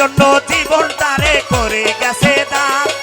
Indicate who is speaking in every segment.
Speaker 1: জন্য জীবন তারে করে গেছে দান।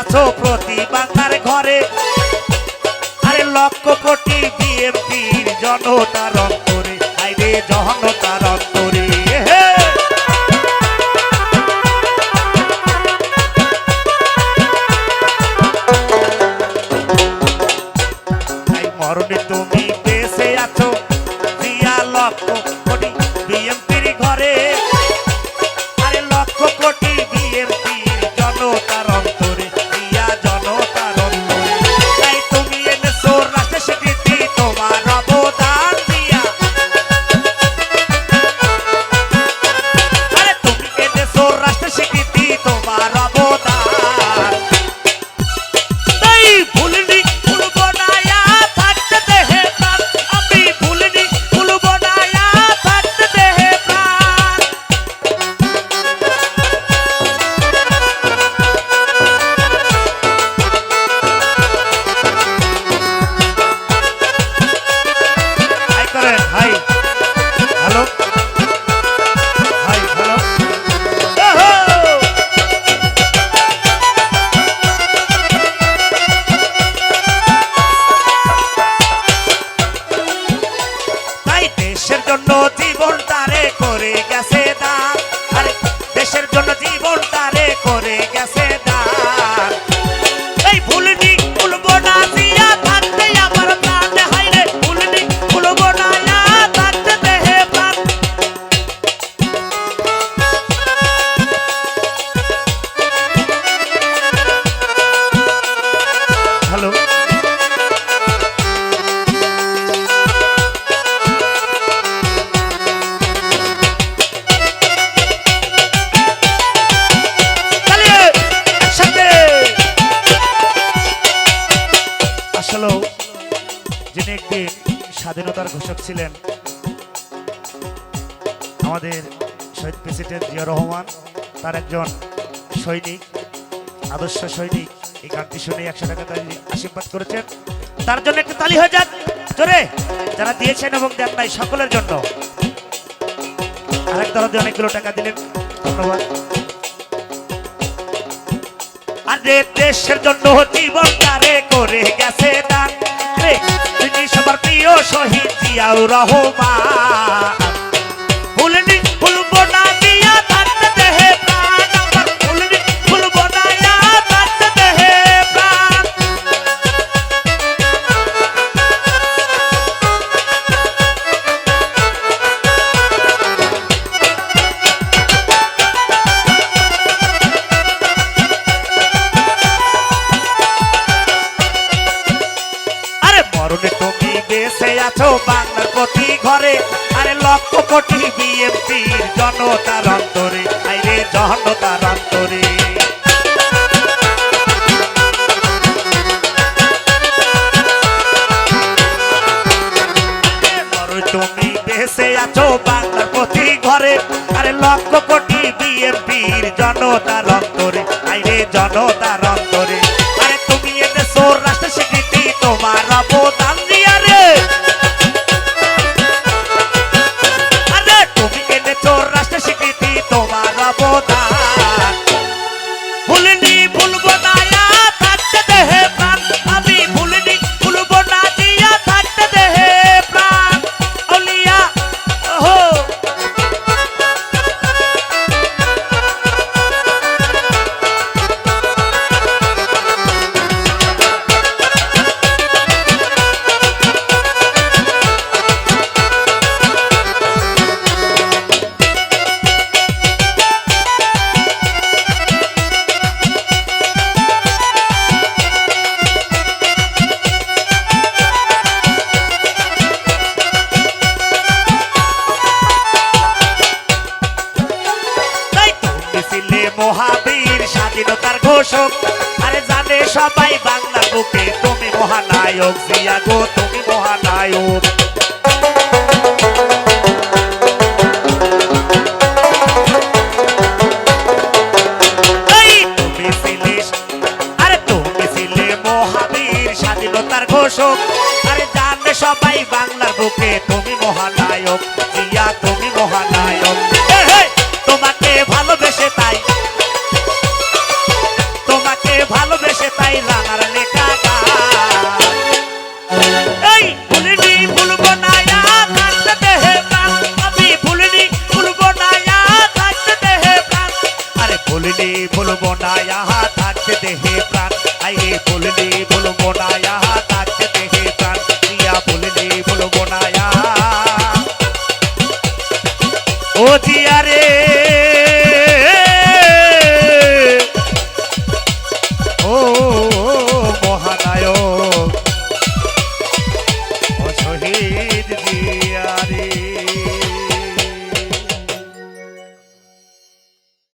Speaker 1: আছো প্রতি বাংলার ঘরে। আরে লক্ষ কোটি বিএমপির জনতার অন্তরে। আইরে জনতার অন্তরে। মরণে তুমি জন্য জীবন স্বাধীনতার ঘোষক ছিলেন আমাদের শহীদ প্রেসিডেন্ট জিয়া রহমান, তার একজন সৈনিক, আদর্শ সৈনিক। এই গানটি শুনে একশো টাকা তাই আশীর্বাদ করেছেন। তার জন্য একটু তালি হয়ে যাক, জোরে। যারা দিয়েছেন এবং দেন নাই সকলের জন্য। আরেক দরদে অনেকগুলো টাকা দিলেন, ধন্যবাদ। আরে দেশের জন্য জীবন তারে করে গেছে দান। তিনি সবার প্রিয় শহীদ জিয়াউর রহমান। আছো বাংলার প্রতি ঘরে। আরে লক্ষ কোটি বিএমপির জনতার অন্তরে। আইরে জনতার অন্তরে। লক্ষ কোটি বিএমপির জনতার অন্তরে। আইরে জনতার ঘোষক। আরে জানে সবাই বাংলার বুকে, তুমি মহানায়ক জিয়া গো, তুমি মহানায়ক। মহাবীর স্বাধীনতার আরে জানে সবাই বাংলার বুকে, তুমি মহানায়ক জিয়া, তুমি মহানায়ক। তোমাকে ভালোবেসে তাই